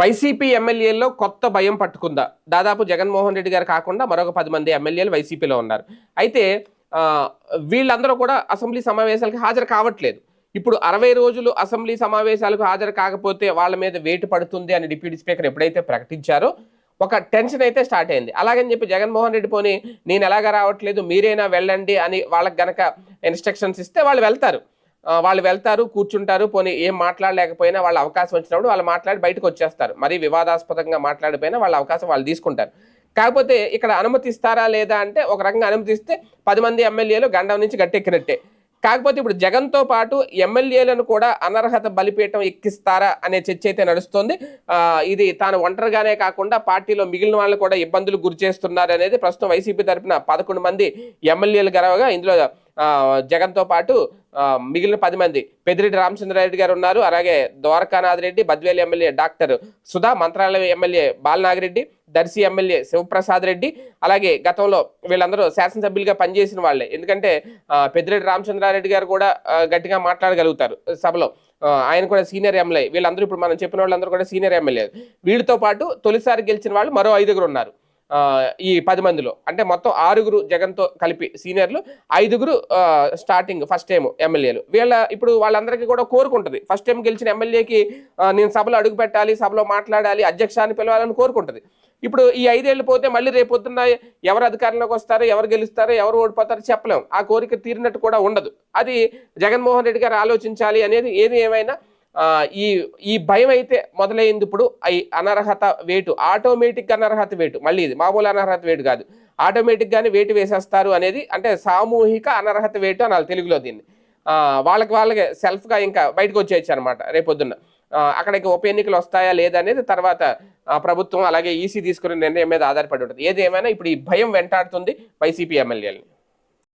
YCP ఎమ్మెల్యేల్లో కొత్త భయం పట్టుకుందా? దాదాపు జగన్మోహన్ రెడ్డి గారు కాకుండా మరొక పది మంది ఎమ్మెల్యేలు వైసీపీలో ఉన్నారు. అయితే వీళ్ళందరూ కూడా అసెంబ్లీ సమావేశాలకు హాజరు కావట్లేదు. ఇప్పుడు అరవై రోజులు అసెంబ్లీ సమావేశాలకు హాజరు కాకపోతే వాళ్ళ మీద వేటు పడుతుంది అని డిప్యూటీ స్పీకర్ ఎప్పుడైతే ప్రకటించారో ఒక టెన్షన్ అయితే స్టార్ట్ అయింది. అలాగని చెప్పి జగన్మోహన్ రెడ్డి పోని నేను ఎలాగా రావట్లేదు మీరైనా వెళ్ళండి అని వాళ్ళకి గనక ఇన్స్ట్రక్షన్స్ ఇస్తే వాళ్ళు వెళ్తారు. వాళ్ళు వెళ్తారు కూర్చుంటారు పోనీ ఏం మాట్లాడలేకపోయినా వాళ్ళ అవకాశం వచ్చినప్పుడు వాళ్ళు మాట్లాడి బయటకు వచ్చేస్తారు. మరీ వివాదాస్పదంగా మాట్లాడిపోయినా వాళ్ళ అవకాశం వాళ్ళు తీసుకుంటారు. కాకపోతే ఇక్కడ అనుమతిస్తారా లేదా అంటే ఒక రకంగా అనుమతిస్తే పది మంది ఎమ్మెల్యేలు గండం నుంచి గట్టెక్కినట్టే. కాకపోతే ఇప్పుడు జగన్తో పాటు ఎమ్మెల్యేలను కూడా అనర్హత బలిపీఠం ఎక్కిస్తారా అనే చర్చ అయితే నడుస్తుంది. ఇది తాను ఒంటరిగానే కాకుండా పార్టీలో మిగిలిన వాళ్ళు కూడా ఇబ్బందులు గురి చేస్తున్నారు అనేది ప్రస్తుతం వైసీపీ తరఫున పదకొండు మంది ఎమ్మెల్యేలు గరవగా ఇందులో జగన్తో పాటు మిగిలిన పది మంది. పెద్దిరెడ్డి రామచంద్రారెడ్డి గారు ఉన్నారు. అలాగే Dwarakanath Reddy Badvel MLA doctor Sudha Mantralayam MLA Balanagireddy Darsi MLA Sivaprasad Reddy అలాగే గతంలో వీళ్ళందరూ శాసనసభ్యులుగా పనిచేసిన వాళ్ళే. ఎందుకంటే పెద్దిరెడ్డి రామచంద్రారెడ్డి గారు కూడా గట్టిగా మాట్లాడగలుగుతారు సభలో. ఆయన కూడా సీనియర్ ఎమ్మెల్యే. వీళ్ళందరూ ఇప్పుడు మనం చెప్పిన వాళ్ళందరూ కూడా సీనియర్ ఎమ్మెల్యే. వీళ్ళతో పాటు తొలిసారి గెలిచిన వాళ్ళు మరో ఐదుగురు ఉన్నారు. ఈ పది మందిలో. అంటే మొత్తం ఆరుగురు జగన్తో కలిపి సీనియర్లు ఐదుగురు స్టార్టింగ్ ఫస్ట్ టైం ఎమ్మెల్యేలు. వీళ్ళ ఇప్పుడు వాళ్ళందరికీ కూడా కోరుకుంటుంది. ఫస్ట్ టైం గెలిచిన ఎమ్మెల్యేకి నేను సభలో అడుగు పెట్టాలి సభలో మాట్లాడాలి అధ్యక్షాన్ని పిలవాలని కోరుకుంటుంది. ఇప్పుడు ఈ ఐదేళ్ళు పోతే మళ్ళీ రేపొద్దున్న ఎవరు అధికారంలోకి వస్తారు ఎవరు గెలుస్తారో ఎవరు ఓడిపోతారో చెప్పలేం. ఆ కోరిక తీరినట్టు కూడా ఉండదు. అది జగన్మోహన్ రెడ్డి గారు ఆలోచించాలి అనేది ఏది ఏమైనా ఈ ఈ భయం అయితే మొదలైంది ఇప్పుడు ఈ అనర్హత వేటు ఆటోమేటిక్ అనర్హత వేటు మళ్ళీ ఇది మామూలు అనర్హత వేటు కాదు. ఆటోమేటిక్గానే వేటు వేసేస్తారు అనేది అంటే సామూహిక అనర్హత వేటు అనాలి తెలుగులో దీన్ని. వాళ్ళకి వాళ్ళకి సెల్ఫ్గా ఇంకా బయటకు వచ్చేయచ్చు అనమాట రేపొద్దున్న. అక్కడికి ఉప ఎన్నికలు వస్తాయా లేదా అనేది తర్వాత ప్రభుత్వం అలాగే ఈసీ తీసుకునే నిర్ణయం మీద ఆధారపడి ఉంటుంది. ఏది ఏమైనా ఇప్పుడు ఈ భయం వెంటాడుతుంది వైసీపీ ఎమ్మెల్యేలని.